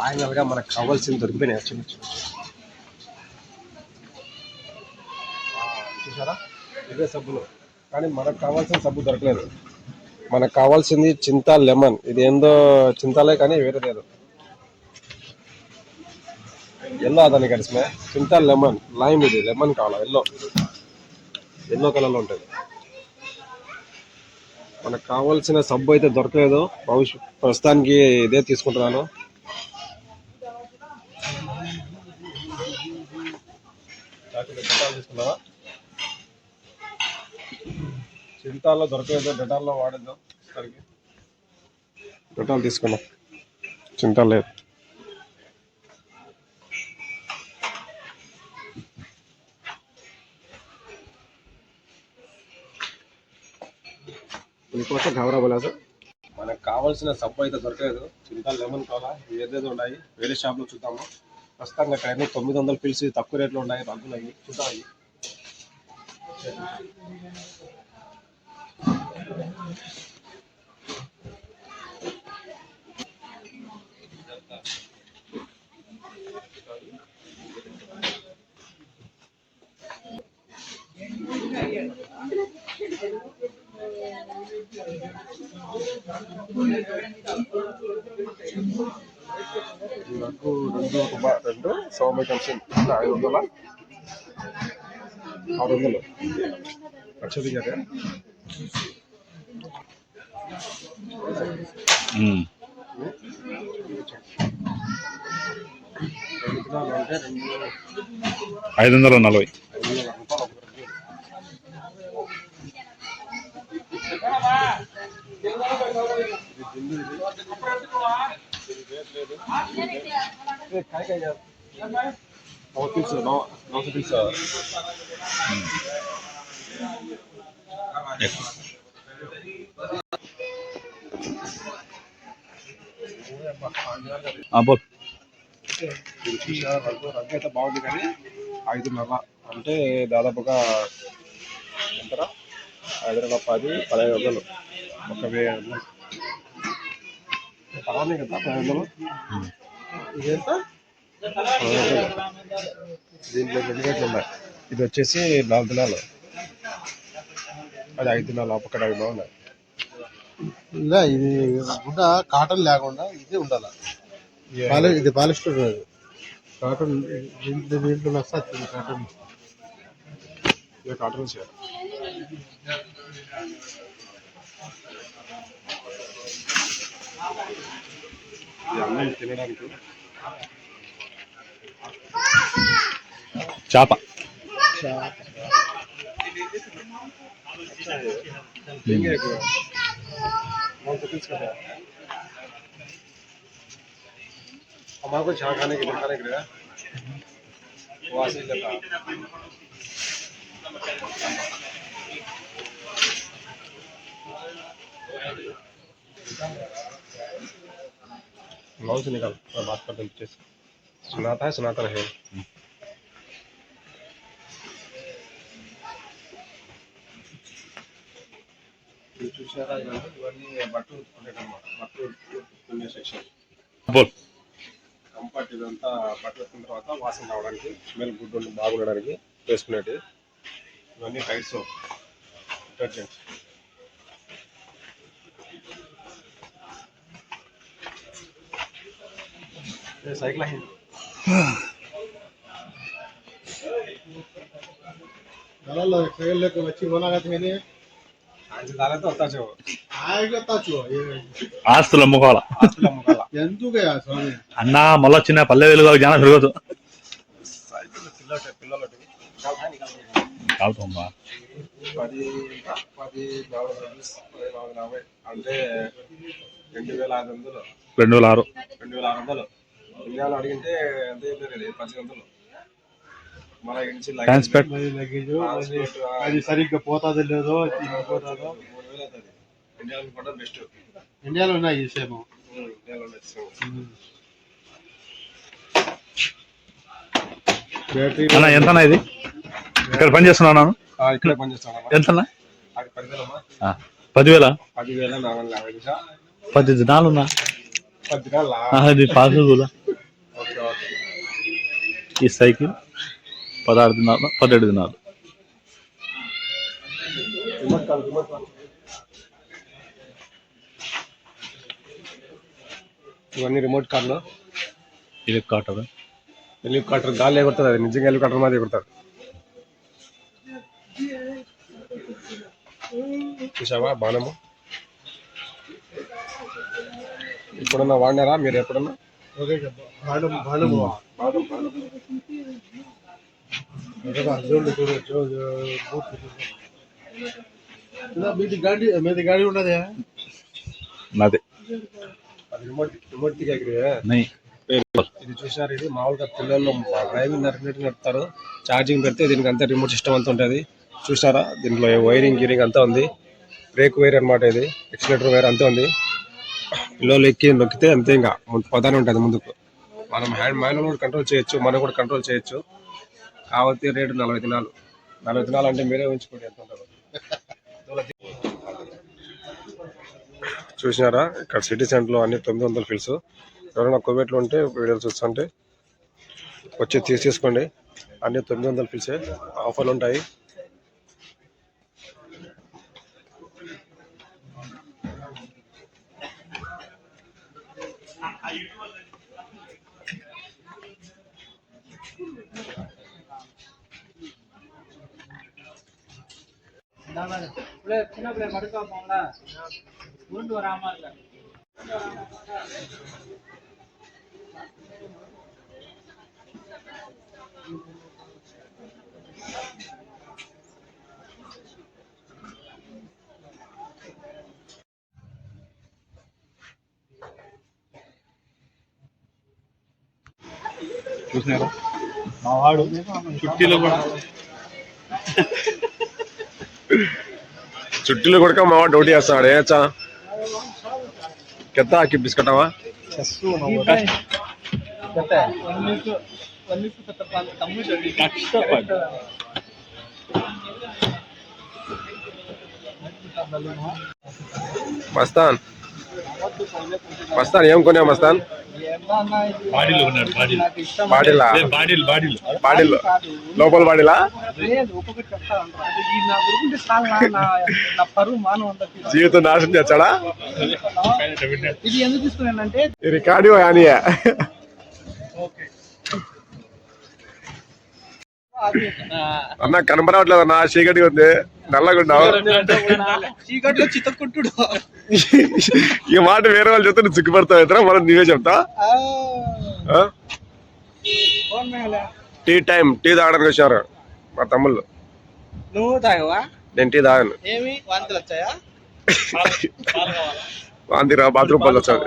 Final మనకు కావాల్సింది దొరికిపోయినాయి చిన్న చిన్న. చూసారా? ఇదే సబ్బులు. కానీ మనకు కావాల్సిన సబ్బు దొరకలేదు. మనకు కావాల్సింది చింత లెమన్. ఇది ఏందో చింతలే కానీ వేరే లేదు. ఎల్లో అదని కలిసిమే చింత లెమన్. లైమ్ ఇది. లెమన్ కావాలా? ఎల్లో. ఎల్లో కలర్లో ఉంటుంది. మనకు కావాల్సిన సబ్బు అయితే దొరకలేదు. భవిష్యత్ ప్రస్తుతానికి ఇదే తీసుకుంటున్నాను. తీసుకున్నావా? చింతాల్లో దొరకలేదు డెటాల్లో వాడేద్దాం సరికి. డెటాల్ తీసుకున్నాం. చింత లేదు. మీకోసం ఘవరా బోలాసు మనకు కావాల్సిన సబ్బు అయితే దొరకలేదు. చింత లెమన్ కావాలా? ఏదేదో ఉన్నాయి. వేరే షాప్లో చూద్దాము? ప్రస్తుతంగా టైం తొమ్మిది వందలు పిలిచి తక్కువ రేట్లో ఉన్నాయి రంగులు అవి Thank you. నాకు రెండు రెండు సోమ కంపెనీ ఐదు వందల ఆరు వందలు. అంటే రెండు ఐదు వందల నలభై. బోల్. ఇది అయితే బాగుంది కానీ ఐదున్నర. అంటే దాదాపుగా ఎంతరా? ఐదున్నర పది పదహైదు వందలు. ఒక వెయ్యి కదా దీంట్లో ఉన్నాయి ఇది వచ్చేసి నాలుగు దినాలు. అది ఐదు దినాలు అప్పకడ ఐదు ఉన్నాయి. ఇది గుడ్డ కాటన్ లేకుండా ఇది ఉండాలి. ఇది పాలిస్టర్ కాటన్ దీంట్లో దీంట్లో నష్టం కాటన్. కాటన్ చేయాలి తినడానికి చేప देंगे एक नौ सौ पीस का है हमारे को छा खाने के लिए खाने के लिए वहाँ से लेता लॉन्च निकाल मैं बात करते हैं से सुनाता है सुनाता रहे ఇది చూసారా ఇవన్నీ ఇవన్నీ బట్టలు ఉతుకునేటన్నమాట బట్టలు ఉతుకునే సెక్షన్ బోల్ కంఫర్ట్ ఇదంతా బట్టలు ఉతుకున్న తర్వాత వాసన రావడానికి స్మెల్ గుడ్ ఉండి బాగుండడానికి వేసుకునేటి ఇవన్నీ టైట్ సోప్ డిటర్జెంట్ సైకిల్ దళాల్లో ట్రైన్లోకి వచ్చి కొనగతని ఆయన దానితో వస్తా చెవు ఆగతాచు ఆస్తులు అమ్ముకోవాలా అన్న మళ్ళీ వచ్చిన పల్లె వెలుగు జన తిరగదు సైకిల్ కాలుతుందా పది పది అంటే రెండు వేల ఐదు వందలు రెండు వేల ఆరు రెండు వేల ఆరు వందలు ఇండియాలో అడిగితే ఎంత చెప్పారు పది వందలు. మన ఇంటి లగేజ్ అది సరిగ్గా పోతాదో లేదో తిరిగిపోతాదో మూడు వేలు అవుతుంది. ఇండియాలో కూడా బెస్ట్ ఇండియాలో ఉన్నాయి విషయము ఇండియాలో బ్యాటరీ అన్న ఎంతనా ఇది? ఇక్కడ పని చేస్తున్నాను ఇక్కడే ఎంతనా అది పదివేలమ్మా. ఆ, పదివేల? పదివేల పది దినాలున్నా పది దినాలు అది పాసులా ఈ సైకిల్ పదహారు దినాలు పదిహేడు దినాలు. ఇవన్నీ రిమోట్ కార్లు ఇది కాటర్ హెలికాప్టర్ గాలి ఎగురుతుంది అది నిజంగా హెలికాప్టర్ మాది ఎగురుతుంది చూసావా బాణము? ఇప్పుడన్నా వాడినారా? మీరు ఎప్పుడన్నా? మీది గాడి మీది గాడి ఉండదు నాదే. ఇది చూసారు ఇది మామూలుగా పిల్లలు డ్రైవింగ్ నడిపినట్టు నడుపుతారు. ఛార్జింగ్ పెడితే దీనికి అంతా రిమోట్ సిస్టమ్ అంతా ఉంటుంది. చూసారా దీంట్లో వైరింగ్ గీరింగ్ అంతా ఉంది. బ్రేక్ వైర్ అన్నమాట ఇది. ఎక్సిలేటర్ వైర్ అంతా ఉంది. పిల్లలు ఎక్కి నొక్కితే అంతే ఇంకా. ముందు పదానే ఉంటుంది ముందుకు. మనం హ్యాండ్ మ్యాన్యువల్ కూడా కంట్రోల్ చేయొచ్చు మనం కూడా కంట్రోల్ చేయొచ్చు. కాబట్టి రేటు నలభై దినాలు. నలభై దినాలు అంటే మీరే ఉంచుకోండి ఎంత ఉంటారు చూసినారా? ఇక్కడ సిటీ సెంటర్లో అన్ని తొమ్మిది వందల ఫిల్స్ ఎవరైనా కోవిడ్లో ఉంటే వీడియోలు చూస్తుంటే వచ్చి తీసేసుకోండి. అన్ని తొమ్మిది వందల ఫిల్సే ఆఫర్లు ఉంటాయి. சின்ன பிள்ளை படுக்க வைப்போம்ல உருண்டு வராம இல்ல చూసినారా మా వాడు చుట్టీలో కూడా చుట్టీలు కూడా మావా డ్యూటీ చేస్తాడు. ఏచా కెత్త ఆకి బిస్కటావా మస్తాన్. మస్తాన్ ఏం కొనే మస్తాన్? బాడీలో ఉన్నాడు బాడీలో. బాడీలా? అదే బాడీలు బాడీలు. బాడీలో. లోపల బాడీలా? జీవితం నాశనం చేస్తాడా? ఇది ఎందుకు తీసుకున్నానంటే రికార్డు యానియా. అది అన్న కనబడట్లేదు అన్న చీకటి ఉంది. నల్లగుండావు. చీకట్లో చిత్తకుంటుడు ఈ మాట వేరే వాళ్ళు చెప్తే నువ్వు సిగ్గుపడతావు ఇతర మనం నీవే చెప్తా? టీ టైం టీ తాగడానికి వచ్చారు మా తమ్ముళ్ళు. నువ్వు తాగవా? నేను టీ తాగాను. ఏమి? వాంతులు వచ్చాయా? వాంతి రా బాత్రూమ్ పళ్ళు వచ్చాడు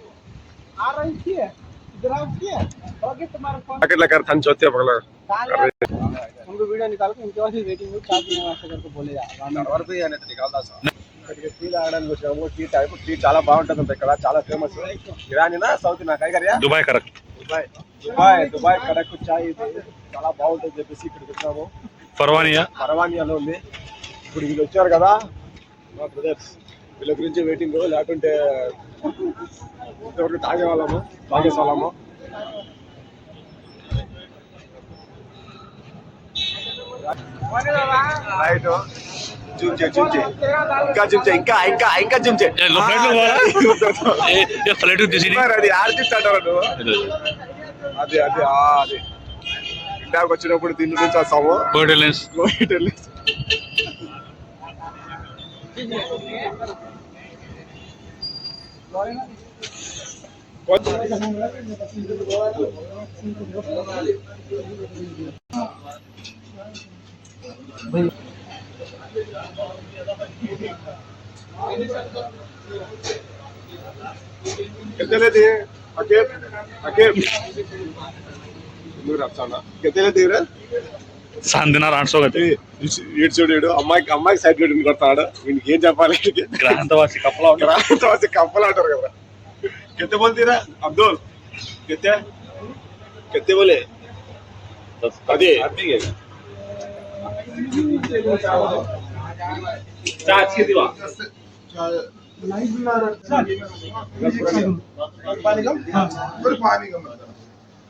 वो आइंदा अभी गाड़ी आना थी क्यों इतना जल्दी है कि आ रही थी इधर आओ की ओके तुम्हारा फोन ప్యాకెట్ల కర్ తను చూస్తే పగల उनको वीडियो निकाल के उनके पास वेटिंग में चार्ज देने वास्ते करके बोले जा ఇక్కడికి టీ తాగడానికి వచ్చినాము టీ టైప్ టీ చాలా బాగుంటుంది ఇక్కడ చాలా ఫేమస్ ఇరానీనా సౌత్ నా కైగరియా Dubai correct Dubai Dubai Dubai కడక్ చాయ్ ఇది చాలా బాగుంటుంది చెప్పేసి ఇక్కడికి వచ్చినాము పర్వానియా పరవానియాలో ఉంది ఇప్పుడు వీళ్ళు వచ్చారు కదా మా బ్రదర్స్ వీళ్ళ గురించి వెయిటింగ్ లేకుంటే తాగే వాళ్ళము తాగేసే వాళ్ళము. రైట్ ఇంకా ఇంకా ఇంకా ఫ్లైట్ అది ఇండియాకి వచ్చినప్పుడు దీని నుంచి వస్తాము హోటల్ లెన్స్. कितने दिए अकेब अकेब आप साला कितने दे रहे ఆట్సో గతి ఈడు చూడు ఈడు అమ్మాయికి అమ్మాయికి సైడ్ పెట్టి కొడతాడు వీనికి ఏం చెప్పాలి గ్రాంతవాసి కప్పలా ఉంటారు రాసి కప్పలు అంటారు కదా కెత్తే బోల్తీరా అబ్దుల్ కెత్తే కెత్తే బోలే అదే पानी कम फिर पानी कम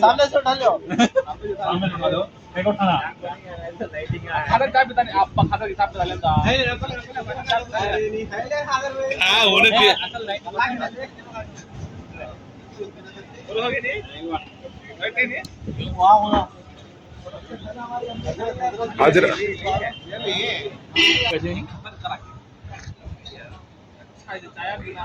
सामने से उठा लो सामने उठा लो देखो उठाना खाना चाय पता नहीं आप खाता के हिसाब से डालें तो नहीं नहीं हां होने दे असल नहीं बोलोगे नहीं बैठे नहीं वाह होना हाजिर कैसे हैं चाय पीना